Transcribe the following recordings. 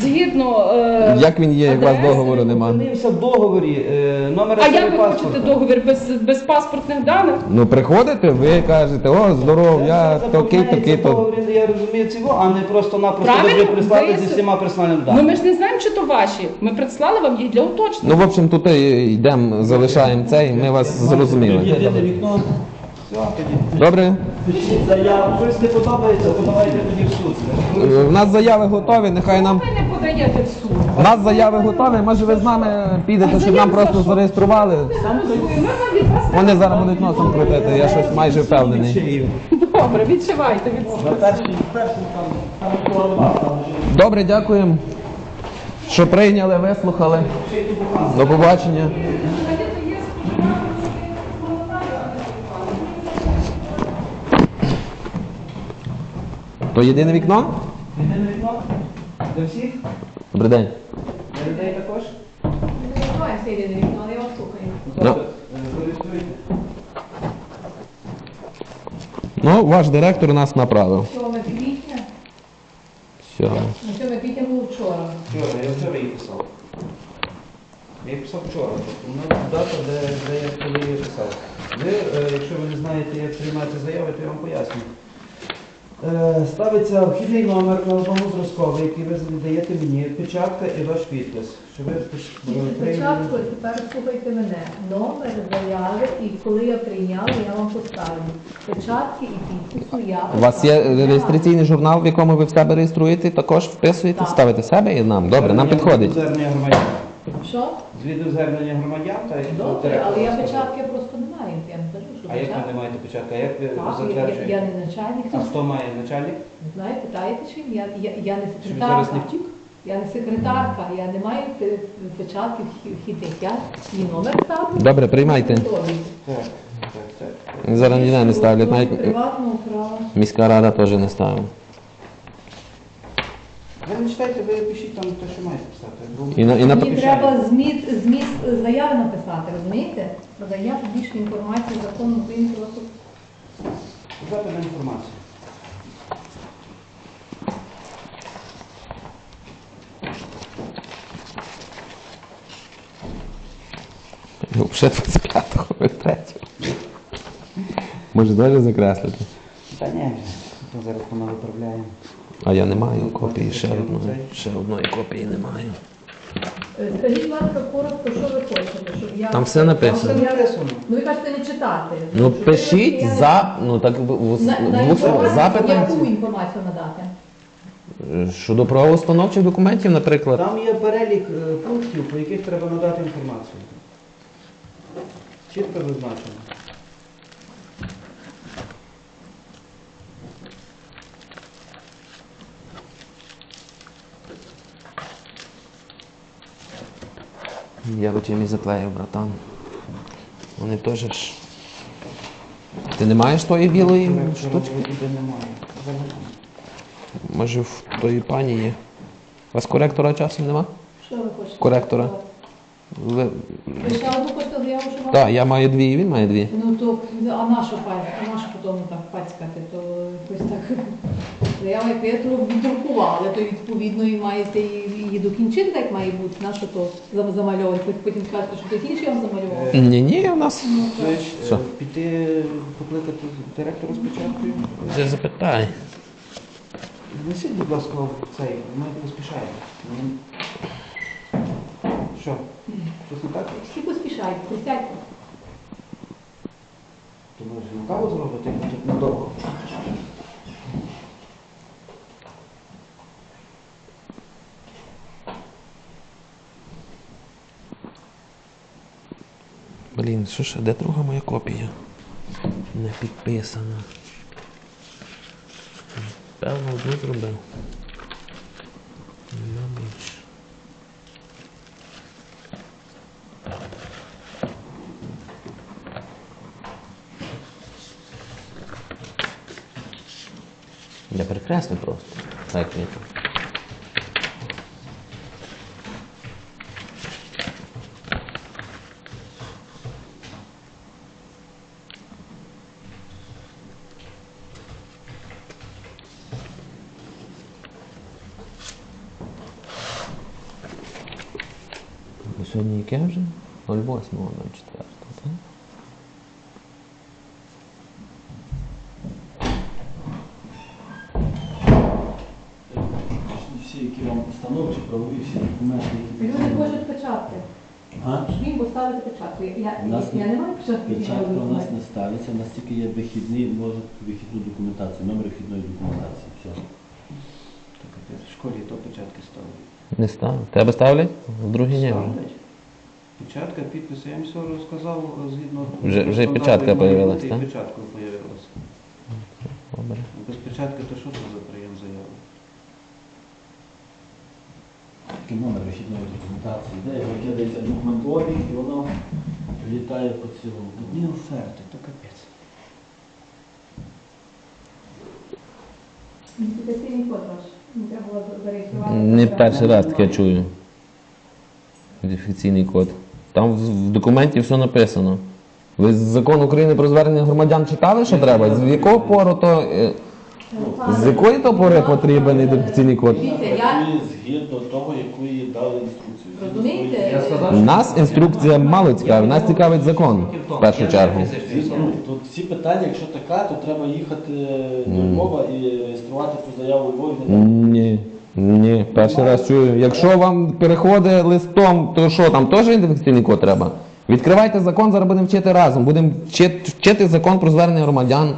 згідно. е, Як він є, як у вас адреси, договору нема? Опинився в договорі. е, Номер А як ви паспорта. хочете договір без, без паспортних даних? Ну приходите, ви кажете, о, здоров, я такий, такий, то. договір, Я розумію цього, а не просто-напросто Правильно, прислали ви зі всіма присланими Ну ми ж не знаємо, чи то ваші. Ми прислали вам їх для уточнення. Ну, в общем, тут і йдемо, залишаємо цей, ми вас зрозуміли. Єдине вікно. Добре? Пишіть заяву. Щось не подобається, подавайте тоді в суд. Е, У нас заяви готові, нехай нам. Ви не подаєте в суд. У нас заяви готові, може ви з нами підете, щоб нам просто зареєстрували. Вони зараз будуть носом крутити, я щось майже впевнений. добре, відчувайте від Добре, дякуємо, що прийняли, вислухали. До побачення. То єдине вікно? Єдине вікно? Для всіх? Добрий день. Для людей також? Відкриваємося єдине вікно, але я вас слухаю. Ну. Е. Ну, ваш директор нас направив. 7 квітня, Все. на 7 квітня було вчора. Вчора, я вчора її писав. Я її писав вчора, тобто дата, де, де я коли її писав. Ви, е, якщо ви не знаєте, як приймати заяви, то я вам поясню. Е, Ставиться вхідний номер на одному зразковий, який ви даєте мені, печатка і ваш підпис. Що ви е, прийняли- Спочатку, тепер слухайте мене. Номер заяви і коли я прийняла, я вам поставлю. Печатки і підпису я. У вас є поставлю. реєстраційний журнал, в якому ви в себе реєструєте, також вписуєте, Так. ставите себе і нам. Добре, нам підходить. Звернення громадян. Що? Звіду звернення громадян та і Добре, але я печатки просто не маю. Я А як ви не маєте печатка? Як ви Так, я, я, затверджуєте? я не начальник. А хто має начальник? Не знаю, питаєте чим? Я, я, я не Чи він зараз не секретарка. втік? Я не секретарка, я не маю печатки вхі- вхідних. Я свій номер ставлю. Добре, приймайте. Так, так, так. Зараз ніде не ставлять, навіть Приватного права. міська рада теж не ставить. Ви не читайте, ви пишіть там те, що маєте писати. Бо І на- і на- Мені треба зміст, зміст заяви написати, розумієте? Надання публічної інформації закону України про суд. Запит на інформацію. Ще 25-го, 3 Може, теж закреслити? Та ні, ми зараз воно виправляємо. А я не маю копії, ще одної. Ще одної копії не маю. Е, Скажіть, будь ласка, коротко, що ви хочете, щоб я... Там все написано. Ну ви кажете не читати. Ну Щоб пишіть я- за. Ну так в- в- На, на інформацію, запит яку інформацію надати? щодо правоустановчих документів, наприклад. Там є перелік е, пунктів, по яких треба надати інформацію. Чітко визначено. Я би чимось заклеїв, братан. Вони теж ж. Ти не маєш тої білої штучки? Може в тої пані є. У вас коректора часом нема? Що ви хочете? Коректора. Ви... Ви ще одну хочете заяву, що вам? Так, я маю дві, і він має дві. Ну то, а нашу паць, а нашу потім так пацькати, то якось так. Заява, яку я то то відповідно і маєте її докінчити, так має бути, нашу то замальовувати, Потім- потім скажете, що хтось інший вам замальовував. Е, Ні, ні, у нас. Ну, то- Знаєш, Що? е, піти покликати директора спочатку. Вже запитай. Несіть, будь ласка, цей, ми поспішаємо. Що? Щось не так? Всі поспішають, присядьте. То може на каву зробити, бо тут недовго. Блін, що ж, де друга моя копія? Не підписана. Певно, одну зробив. Нема більше. Я перекреслю просто. Так, він. 08.04, так? Всі, які вам установчі, правові, всі документи, які Люди хочуть печатки. А? Їм поставити печатку. Я, У нас я не маю печатки. Печатка у нас не ставиться, у нас тільки є вихідний, може вихідну документацію, номер вихідної документації. Все. Так, в школі то печатки ставили. Не став. Тебе ставлять? В другій ні вже. Ставлять. Печатка, підписи, я їм все розказав згідно. Вже- вже стандарту, печатка як має появилась, бути, і так? печатка появилася. Добре. Без печатки то що це за прийом заяви? Такий номер вихідної документації, де його кидається документ обіг і воно літає по цілому. Одні оферти, то капець. Ідентифікаційний код ваш. Не треба було зареєструвати. Не перший раз таке чую. Ідентифікаційний код. Там в документі все написано. Ви закон України про звернення громадян читали, що треба? З якого пору то. е, З якої то пори потрібен ідентифікаційний код? Згідно того, яку їй дали інструкцію. Розумієте? Нас інструкція мало цікавить, нас цікавить закон в першу чергу. Ну, Тут всі питання, якщо така, то треба їхати до Львова і реєструвати ту заяву Львові. Ні, ні, перший раз чую. Якщо вам переходить листом, то що там теж ідентифікаційний код треба? Відкривайте закон, зараз будемо вчити разом. Будемо вчити, вчити закон про звернення громадян.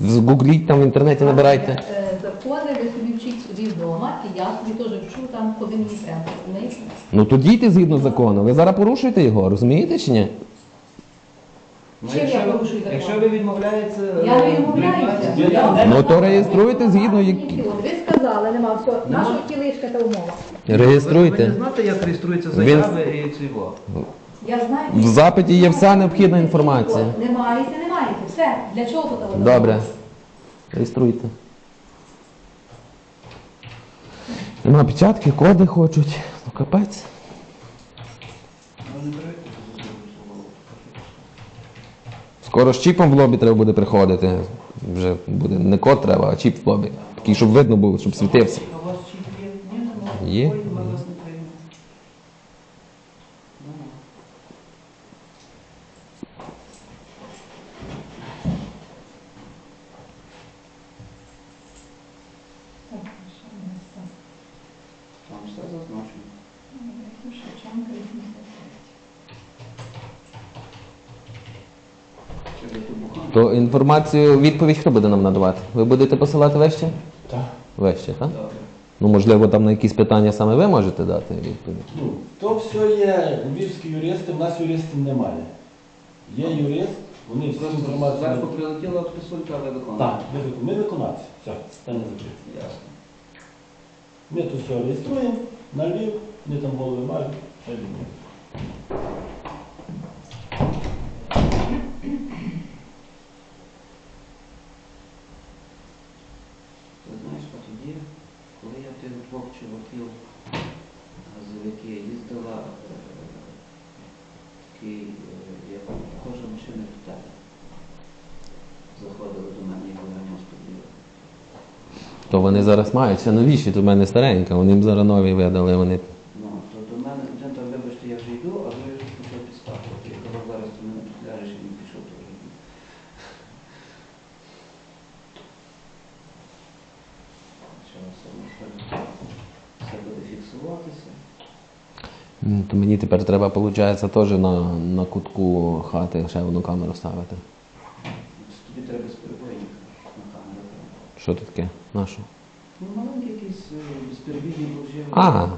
Згугліть там в інтернеті, набирайте. Е, Закони ви собі вчіть собі вдома, і я собі теж вчу там, куди мені треба. розумієте? Ну то дійте згідно закону. Ви зараз порушуєте його, розумієте чи ні? Ну, Чим якщо я ви- порушую закон? Ви відмовляєтеся... Я не е, відмовляюся. приймати- Я- Ну, то реєструйте згідно, які- Ви сказали, нема все. Наша тілишка та умова. Ви Реєструйте. не знаєте, як реєструються заяви і цього? Я знаю. В запиті є вся необхідна інформація. Не маєте, не маєте. Все. Для чого тут? Добре. Реєструйте. Нема печатки, коди хочуть. Ну капець. Скоро з чіпом в лобі треба буде приходити. Вже буде не код треба, а чіп в лобі. Такий, щоб видно було, щоб світився. Є? Ні, немає. Є. Ой, ми вас не приймемо. Ну, Так, що у нас там? Там все зазначено. Ну, Шевченка, 85. Чи ви тут бухали? То інформацію, відповідь хто буде нам надавати? Ви будете посилати вище? Так. Вище, так? Добре. Ну, можливо, там на якісь питання саме ви можете дати відповідь. Ну, то все є львівські юристи, в нас юристів немає. Є юрист, вони всю Просто інформацію. зверху прилетіла писулька, а ви виконуєте. Так, ми, вик- ми виконавці. Все, питання закрите. Ясно. Ми тут все реєструємо, на Львів, вони там голови мають, все Львів. Ти знаєш, а тоді, коли я тих двох чуваків газовики їздила, е, такий, як похожа машина тебе. Заходили до мене і повернув господи. То вони зараз мають ще новіші, то в мене старенька, вони їм зараз нові видали, вони. Ну, то до мене один там, вибачте, я вже йду, а ви вже почав підскакувати. Я казав, зараз ти мене підляжеш і він пішов теж. Що все, все, все буде фіксуватися. М, То мені тепер треба, виходить, теж на, на кутку хати ще одну камеру ставити. Тобі треба безперебійник на камеру. Що тут таке? Нашу? Ну, маленький якийсь безперебійник був вже. Ага.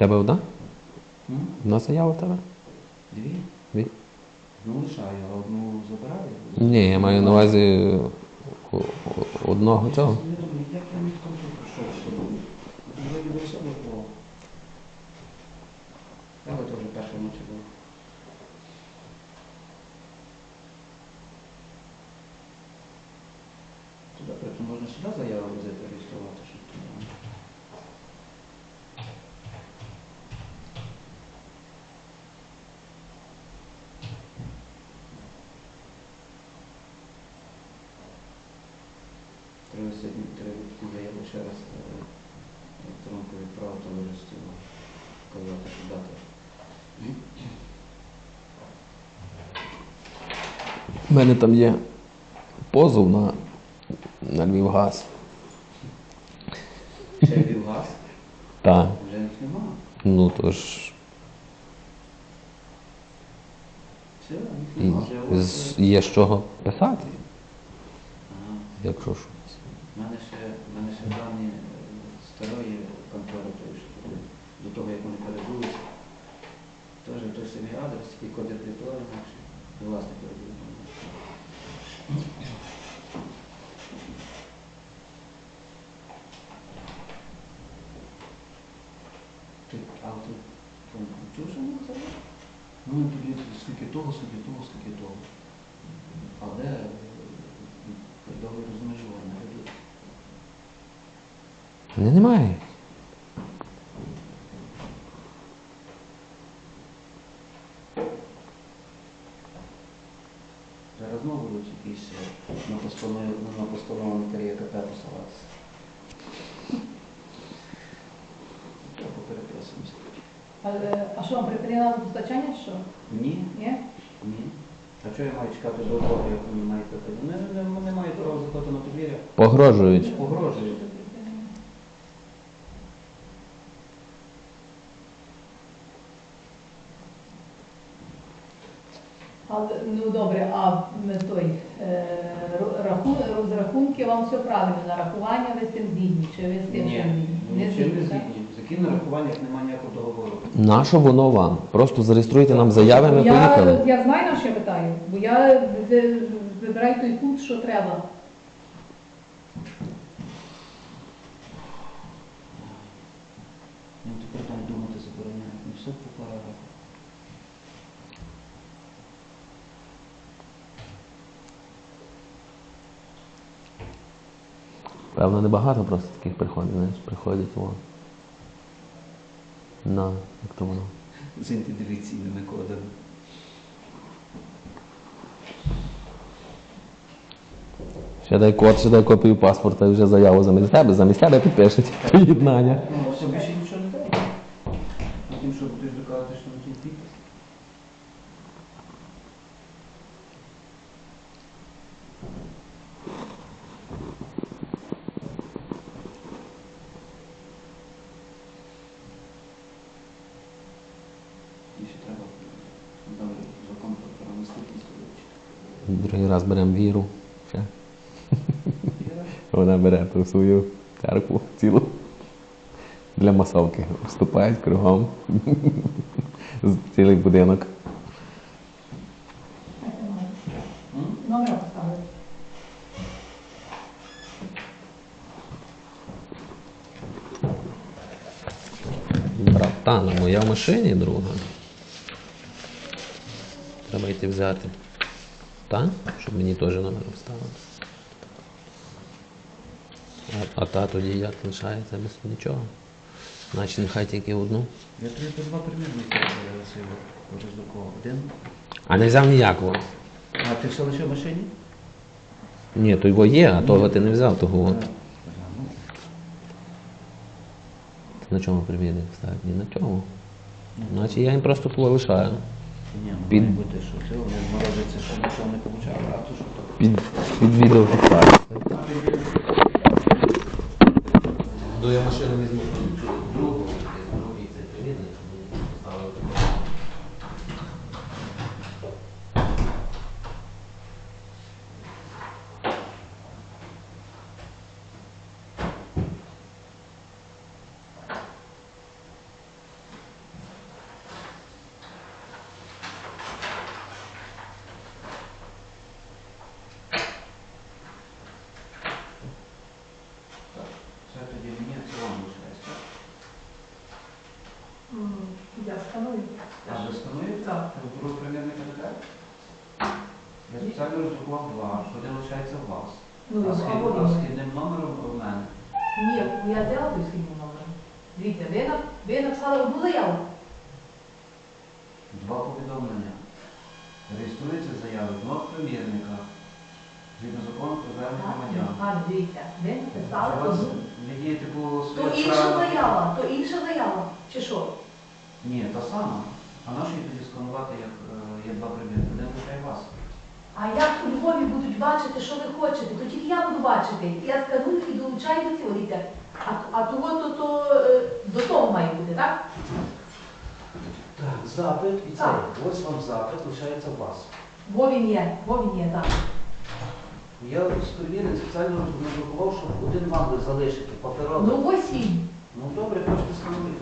Тебе одна? М? Одна заява в тебе? Дві? Дві? Ну лишаю, а одну забираю. Ні, я маю на увазі о- о- одного цього. Я думаю, як я не скажу, що що буде. Вроді би все було. Але то вже перша ночі була. сюди заяву везете реєструвати, щоб туди. Треба сьогодні треба цю заяву ще раз е, електронку відправити товариству, казати, що дати. У мене там є позов на, на Львівгаз. Ще Львівгаз, Так. вже їх нема. Ну то ж Все, їх нема. Вже з- є з чого писати, ага. якщо що. У мене ще, в мене ще дані е, старої контори, тої, що були, до того, як вони перебулися. Самий адрес, і код території інакше, і власник перебув. Ти автор казали? Ну, тоді скільки того, скільки того, скільки того. А де е, розмежування? Де? Не немає. Зараз знову будуть якісь е, на постанову на постанову Нотарія КП посилатися. Треба переписуємося. А, е, а що, постачання, що? Ні, Ні? ні. А чого я маю чекати до того, як вони мають припинити? Вони не, не мають права заходити на подвір'я. Погрожують. Погрожують. Але, ну добре, а той е, рахун, розрахунки вам все правильно, нарахування ви з цим згідні, чи ви з тим Ні, згідні? ні, Не чим не згідні, яким нарахуванням немає ніякого договору. Нащо воно вам? Просто зареєструйте нам заяви, ми я, поїхали. я знаю, на що я питаю, бо я ви- вибираю той пункт, що треба. Ну тепер там думати забороняють. Ну все по параграфу. Певно, небагато просто таких приходить, знаєш, приходять о. На, як то воно. З ідентифікаційними кодами. Ще дай код, ще дай копію паспорта і вже заяву замість тебе, замість тебе підпишуть поєднання. Ну, все більше нічого не треба. Потім що будеш доказувати, що на кінці підпис. І ще треба далі закон про правонаступництво вивчити. Другий раз беремо віру. Ще. Вона бере ту свою церкву цілу. Для масовки. Вступають кругом. Цілий будинок. Номер поставили. Братан, моя в машині друга. Треба йти взяти. Та? Щоб мені теж номер вставити. А, а та тоді як лишається без нічого. Значить, нехай тільки одну. Я тобі по два примірники? Один? А не взяв ніякого. А ти все лише в машині? Ні, то його є, а того ти не взяв, того. От. ну, На чому примірник ставити? Ні на чому. Значить я їм просто полишаю. Ні, ну Під- має бути, що це вони морозиться, що нічого не получав, а то що то. Під, під відео фіксацію. До я машину візьму другу, другий цей примірник, поставив. Це тоді мені, це вам лишається. Я встановлю. А ви встановлюєте? Так. Ви беруть примірника така? Я спеціально роздрукував два, що один лишається у вас. Ну, А а ні. східним номером в мене. Ні, я взяла той східний номер. Дивіться, ви, на- ви написали одну заяву. Два повідомлення. Реєструється заява в двох примірниках. Згідно закону про звернення громадян. А, дивіться, ви написали У вас одну. ви дієте по То інша заява, то інша заява. Чи що? Ні, та сама. А нащо її тоді сканувати, як е, є два примірники? Один лише вас. А як у Львові будуть бачити, що ви хочете, то тільки я буду бачити. Я сканую і долучаю до цього дітя. А, а того то, то е, до того має бути, так? Так, запит і це. Ось вам запит, лишається у вас. Вовін є, Вовін є, так. Я з спеціально роздрукував, щоб один вам би залишити паперовий. Ну ось він. Ну добре, хочете встановити.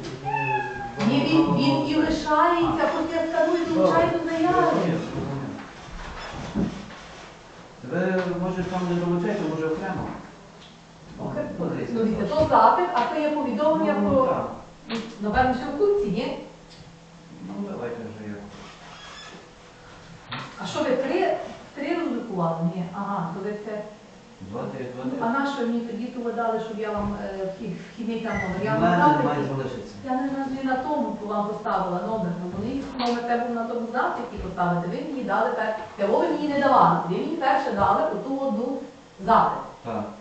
Ні, він, він і лишається, потім я сканую і долучаю до заяви. Ви, може, там не долучаєте, може окремо? Окей. Ну, дивіться, Ну, то запит, а то є повідомлення Ну, про, так. напевно, що в курсі, ні? Ну, давайте вже як. А що ви три, три роздрукували? Ні, ага, то ви це. Ну. А на що мені тоді того дали, щоб я вам е, вхід- вхідний там номер? Я вам має залишитися. Я не назві на тому вам поставила номер. Ну, Вони номер треба було на тому запиті поставити. Ви мені дали пер... Того ви мені не давали. Ви мені перше дали оту одну запит.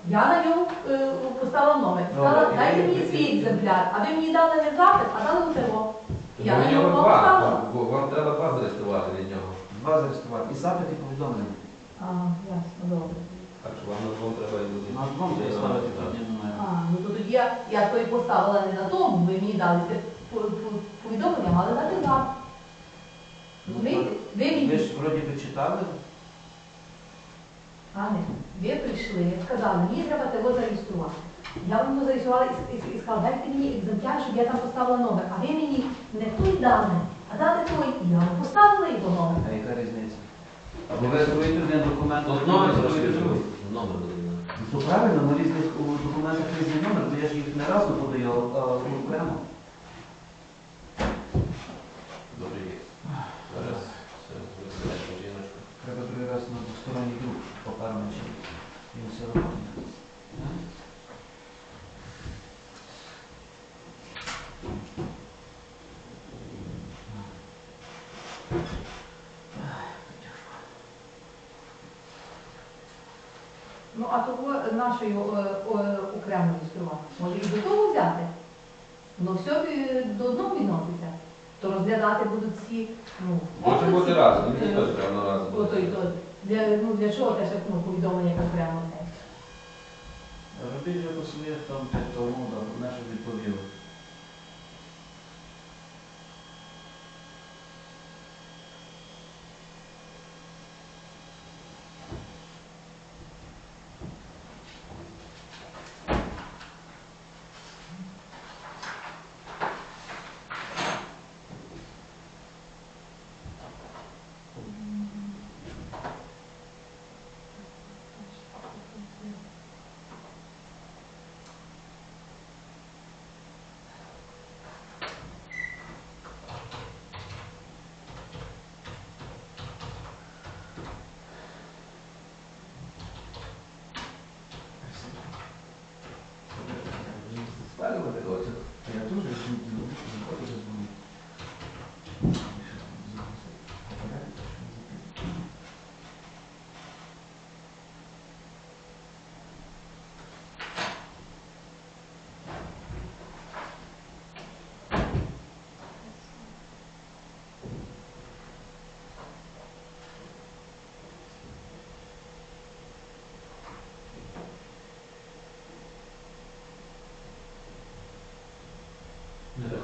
Я на ньому е, поставила номер. Сказала, Добре, дайте мені свій екземпляр. А ви мені дали не запит, а дали того. Я Ну, на у нього нього поставила. два, вам треба два зареєструвати від нього. Два зареєструвати. І запит, і повідомлення. А, ясно, добре. Так що вам на двом треба і буде. На двом зареєструвати одні А, номери. ну то тоді я, я той поставила не на тому, ви мені дали по- по- повідомлення, мали дати запит. Ну, Розумієте? Ви Ви мені ж вроді би читали. Ане, ви прийшли, сказали, мені треба тебе зареєструвати. Я вам зареєструвала і, і, і сказала, дайте мені екземпляр, щоб я там поставила номер. А ви мені не той дали, а дали той. І я вам поставила його номер. А яка різниця? Або ви реєструєте один документ, а номер реєструєте залишити. другий. Номер один. Ну, правильно, на різних у документах різний номер, бо я ж їх не разу подаю, а окремо. Добре є. Зараз все розглядаємо жіночку. Треба другий раз на двосторонній друг папером чи він все робить. Ну, а того нашої е, е, окремо реєструвати. Може і до того взяти? Воно все е, до одного відноситься. То розглядати будуть всі, ну, Може бути разом, мені теж треба разом. То, то, і то. Для, ну, для чого теж ну, повідомлення як окремо це? Робіть же по своїх там тому, да, наше відповіли.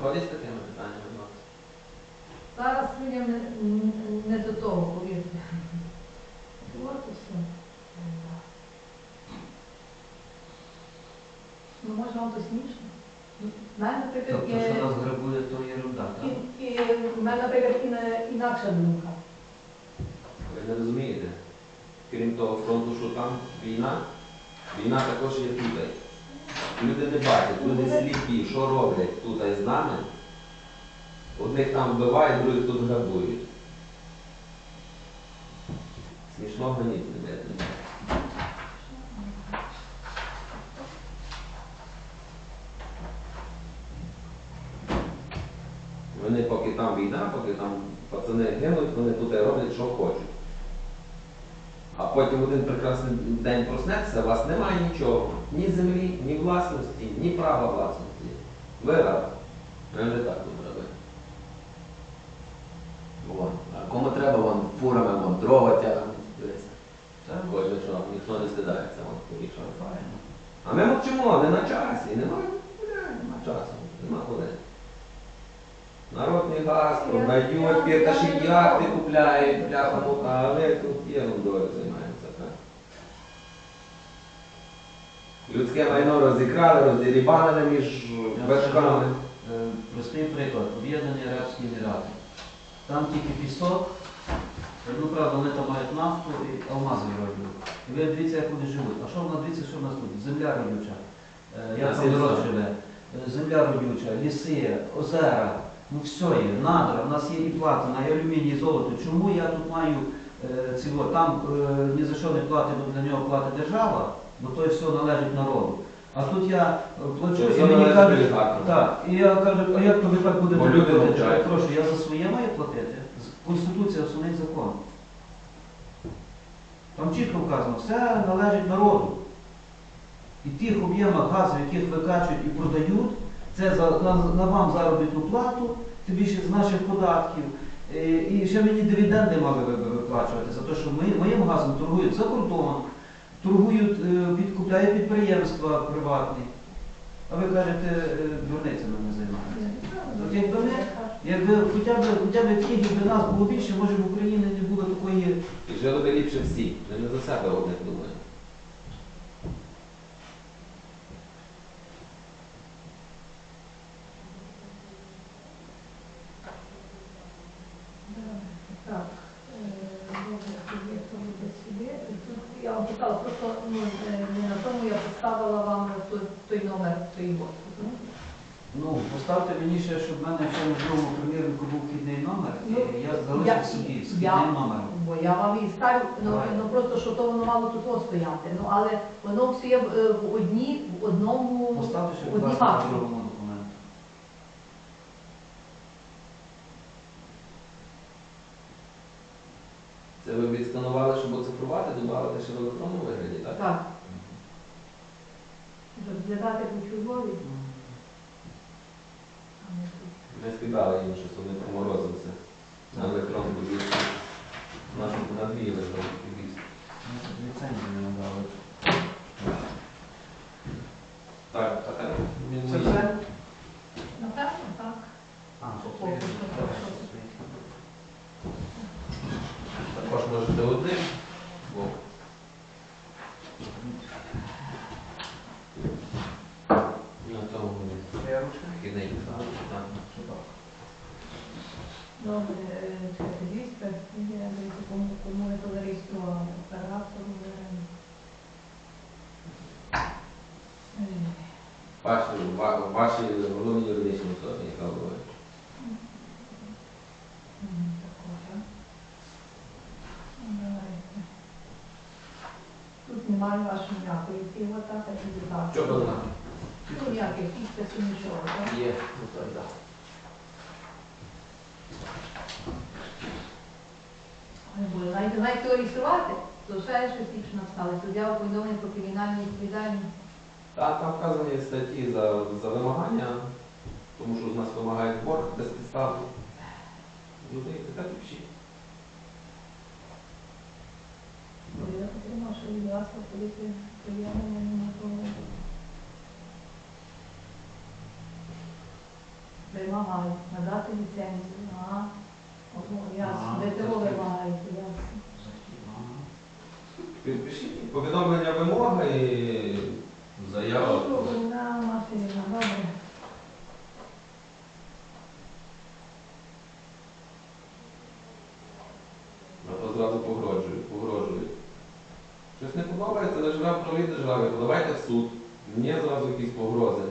Не виходить з такими питаннями? ну? Зараз людям не, не до того, повірте. От і все. Ну, може вам то смішно? Мене, наприклад, Тобто, є, що нас грабує, то ерунда, так? і, і, в мене, наприклад, іна- інакша думка. Ви не розумієте. Крім того фронту, що там війна, війна також є тут. Люди не бачать, люди сліпі, що роблять тут з нами. Одних там вбивають, других тут грабують. Смішно ганіти, ребята. Вони поки там війна, поки там пацани гинуть, вони тут роблять, що хочуть. Потім один прекрасний день проснеться, у вас немає нічого. Ні землі, ні власності, ні права власності. Ви раз. Ми не так. Вон. А кому треба, вон фурами, вон дрова тягнуть. Кожен що, ніхто не стидається, вон порішав. файно. А ми мовчимо, не на часі, немає, нема часу, нема коли. Народний газ, продають, п'яташі яхти купляють, бляха муха, а ви тут ерундою займаємося, так? Людське майно розікрали, роздірібанили між вершками. е, Простий приклад. Об'єднані Арабські Емірати. Там тільки пісок. Ну, правда, вони там мають нафту і алмази роблять. І ви дивіться, як вони живуть. А що в нас дивіться, що в нас тут? Земля родюча. Е, Як там народ живе? Е, Земля родюча, ліси, озера, ну все є, надра, в нас є і платина, і алюміній, і золото. Чому я тут маю е, цього? Там е, ні за що не платить, бо для нього платить держава, бо то все належить народу. А тут я е, плачу, і мені кажуть, так, і я кажу, а як то ви так будете Бо платити? Я Прошу, я за своє маю платити. Конституція основний закон. Там чітко вказано, все належить народу. І тих об'ємах газу, яких викачують і продають, це за, на, на вам заробітну плату, тим більше з наших податків. Е, І ще мені дивіденди мали ви- ви- виплачувати за те, що ми, моїм газом торгують за кордон, торгують, е, підкупляють підприємства приватні. А ви кажете, е, дурницями не займаєтеся. От якби ми, якби хоча б, хоча б тільки якби нас було більше, може в Україні не було такої. І жили би ліпше всі, ми не за себе одних думаємо. Так, е, добре, тоді то буде сюди. І тут Я вам питала, просто ну, е, не на тому я поставила вам той, той бот. Ну, поставте мені ще, щоб в мене ще на другому примірнику був вхідний номер, Ну, і я залишив собі з вхідним номером. Бо я вам і ставлю, ну, ну просто що то воно мало тут стояти. Ну але воно все є в, е, в одній, в одному, Поставте ще, в одній другому документу. Це ви відсканували, щоб оцифрувати, додати ще в електронному вигляді, так? Так. Розглядати чудові. не спитали їм, що вони проморозилися на електронну повістку. Нашу на дві електронні повістки. Ну, щоб Ліцензію не надали. Так, а так він Це мені- все? Напевно, так. А, то Поки це- що так, так. що це? Також можете одним. Бо на тому Твоя ручка? вхідний так. Супер. Добре, е, чекайте, 200, я дивіться, кому, кому я то зареєструвала. Оператор, е, Ваші, ва- ваші головні юридичні особи, яка говорить. Мгм, такого, так? Ну, давайте. Тут немає вашої ніякої цього, так, так і додати. Що подана? Ну, ніяких підписів, нічого, так? Є, ну так, так. Не буде. Навіть навіть реєструвати, то ще щось більше написали. Суддя у повідомленні про кримінальну відповідальність. Так, там вказані статті за, за вимагання, тому що з нас вимагають борг безпідставно. Люди, так і пишіть. Я отримав, що від вас поліції приємно не готові. Вимагають надати ліцензію. Ага. Ого, ясно. ДТО вимагають, ясно. Підпишіть повідомлення вимоги і заява. На Матвіївна, добре. А то зразу погрожують, погрожують. Щось не подобається, не живе в правій державі, подавайте в суд. Мені зразу якісь погрози.